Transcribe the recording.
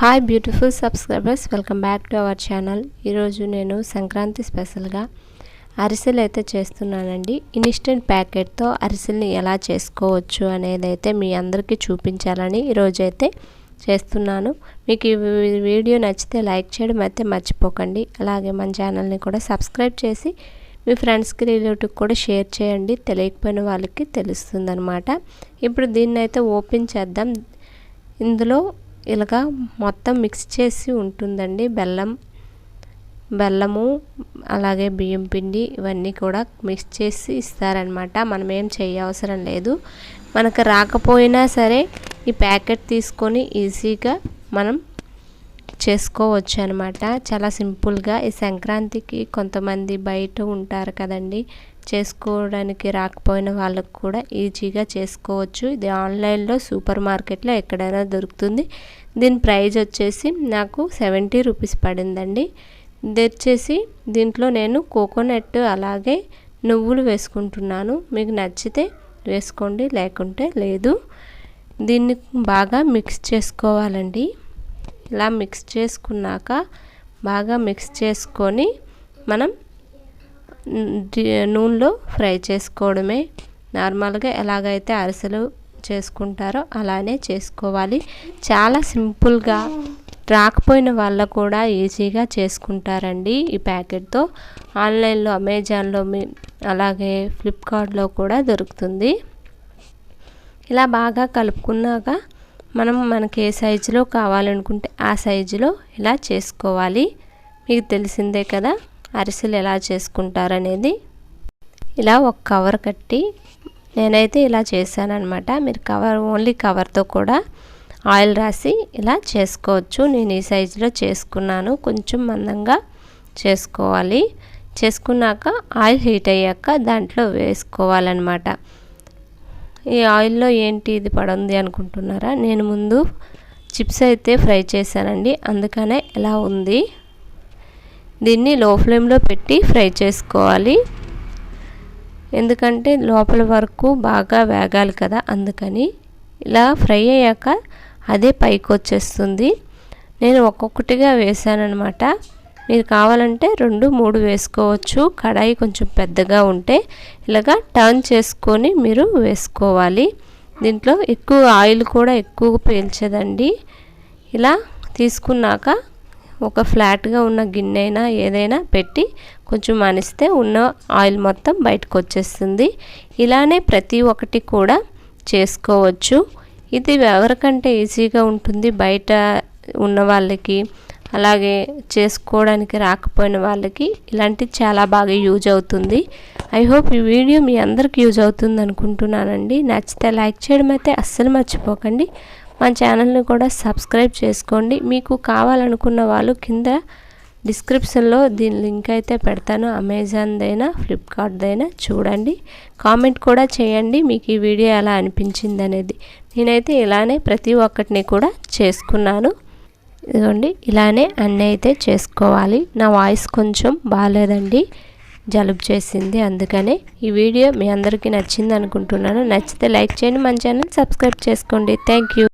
Hi beautiful subscribers welcome back to our channel ఈరోజు నేను సంక్రాంతి స్పెషల్గా అరిసెలు అయితే చేస్తున్నానండి. ఇన్స్టెంట్ ప్యాకెట్తో అరిసెల్ని ఎలా చేసుకోవచ్చు అనేది అయితే మీ అందరికీ చూపించాలని ఈరోజు అయితే చేస్తున్నాను. మీకు ఈ వీడియో నచ్చితే లైక్ చేయడం అయితే మర్చిపోకండి. అలాగే మన ఛానల్ని కూడా సబ్స్క్రైబ్ చేసి మీ ఫ్రెండ్స్కి రిలేటివ్ కూడా షేర్ చేయండి. తెలియకపోయిన వాళ్ళకి తెలుస్తుంది ఇప్పుడు దీన్ని అయితే ఓపెన్ చేద్దాం. ఇందులో ఇలాగా మొత్తం మిక్స్ చేసి ఉంటుందండి. బెల్లం బెల్లము అలాగే బియ్యం పిండి ఇవన్నీ కూడా మిక్స్ చేసి ఇస్తారనమాట మనం ఏం చేయవసరం లేదు. మనకు రాకపోయినా సరే ఈ ప్యాకెట్ తీసుకొని ఈజీగా మనం చేసుకోవచ్చు అనమాట చాలా సింపుల్గా ఈ సంక్రాంతికి కొంతమంది బయట ఉంటారు కదండి. చేసుకోవడానికి రాకపోయిన వాళ్ళకు కూడా ఈజీగా చేసుకోవచ్చు. ఇది ఆన్లైన్లో సూపర్ మార్కెట్లో ఎక్కడైనా దొరుకుతుంది. దీని ప్రైజ్ వచ్చేసి నాకు సెవెంటీ రూపీస్ పడిందండి. ఇది వచ్చేసి దీంట్లో నేను కోకోనట్ అలాగే నువ్వులు వేసుకుంటున్నాను. మీకు నచ్చితే వేసుకోండి లేకుంటే లేదు. దీన్ని బాగా మిక్స్ చేసుకోవాలండి. ఇలా మిక్స్ చేసుకున్నాక బాగా మిక్స్ చేసుకొని మనం నూనెలో ఫ్రై చేసుకోవడమే. నార్మల్గా ఎలాగైతే అరిసెలు చేసుకుంటారో అలానే చేసుకోవాలి. చాలా సింపుల్గా రాకపోయిన వాళ్ళ కూడా ఈజీగా చేసుకుంటారండి ఈ ప్యాకెట్తో. ఆన్లైన్లో అమెజాన్లో మీ అలాగే ఫ్లిప్కార్ట్లో కూడా దొరుకుతుంది. ఇలా బాగా కలుపుకున్నాక మనం మనకి ఏ సైజులో కావాలనుకుంటే ఆ సైజులో ఇలా చేసుకోవాలి. మీకు తెలిసిందే కదా అరిసెలు ఎలా చేసుకుంటారనేది. ఇలా ఒక కవర్ కట్టి నేనైతే ఇలా చేశానమాట మీరు కవర్ ఓన్లీ కవర్తో కూడా ఆయిల్ రాసి ఇలా చేసుకోవచ్చు. నేను ఈ సైజులో చేసుకున్నాను. కొంచెం మందంగా చేసుకోవాలి. చేసుకున్నాక ఆయిల్ హీట్ అయ్యాక దాంట్లో వేసుకోవాలన్నమాట. ఈ ఆయిల్లో ఏంటి ఇది పడుంది అనుకుంటున్నారా? నేను ముందు చిప్స్ అయితే ఫ్రై చేశానండి. అందుకనే ఎలా ఉంది. దీన్ని లో ఫ్లేమ్లో పెట్టి ఫ్రై చేసుకోవాలి. ఎందుకంటే లోపల వరకు బాగా వేగాలి కదా అందుకని ఇలా ఫ్రై అయ్యాక అదే పైకి వచ్చేస్తుంది నేను ఒక్కొక్కటిగా వేసానమాట మీరు కావాలంటే రెండు మూడు వేసుకోవచ్చు. కడాయి కొంచెం పెద్దగా ఉంటే ఇలాగా టర్న్ చేసుకొని మీరు వేసుకోవాలి. దీంట్లో ఎక్కువ ఆయిల్ కూడా ఎక్కువ పీల్చదండి. ఇలా తీసుకున్నాక ఒక ఫ్లాట్గా ఉన్న గిన్నె అయినా ఏదైనా పెట్టి కొంచెం మనిస్తే ఉన్న ఆయిల్ మొత్తం బయటకు వచ్చేస్తుంది. ఇలానే ప్రతి ఒక్కటి కూడా చేసుకోవచ్చు. ఇది ఎవరికంటే ఈజీగా ఉంటుంది. బయట ఉన్న వాళ్ళకి అలాగే చేసుకోవడానికి రాకపోయిన వాళ్ళకి ఇలాంటివి చాలా బాగా యూజ్ అవుతుంది. ఐ హోప్ ఈ వీడియో మీ అందరికి యూజ్ అవుతుంది అనుకుంటున్నానండి. నచ్చితే లైక్ చేయడం అయితే అస్సలు మర్చిపోకండి. మా ఛానల్ని కూడా సబ్స్క్రైబ్ చేసుకోండి. మీకు కావాలనుకున్న వాళ్ళు కింద డిస్క్రిప్షన్లో దీని లింక్ అయితే పెడతాను. అమెజాన్దైనా ఫ్లిప్కార్ట్దైనా చూడండి. కామెంట్ కూడా చేయండి మీకు ఈ వీడియో ఎలా అనిపించింది అనేది నేనైతే ఇలానే ప్రతి ఒక్కటిని కూడా చేసుకున్నాను. ఇదిగోండి ఇలానే అన్నీ అయితే చేసుకోవాలి. నా వాయిస్ కొంచెం బాగాలేదండి జలుబు చేసింది. అందుకనే ఈ వీడియో మీ అందరికీ నచ్చింది అనుకుంటున్నాను. నచ్చితే లైక్ చేయండి మన ఛానల్ సబ్స్క్రైబ్ చేసుకోండి. Thank you.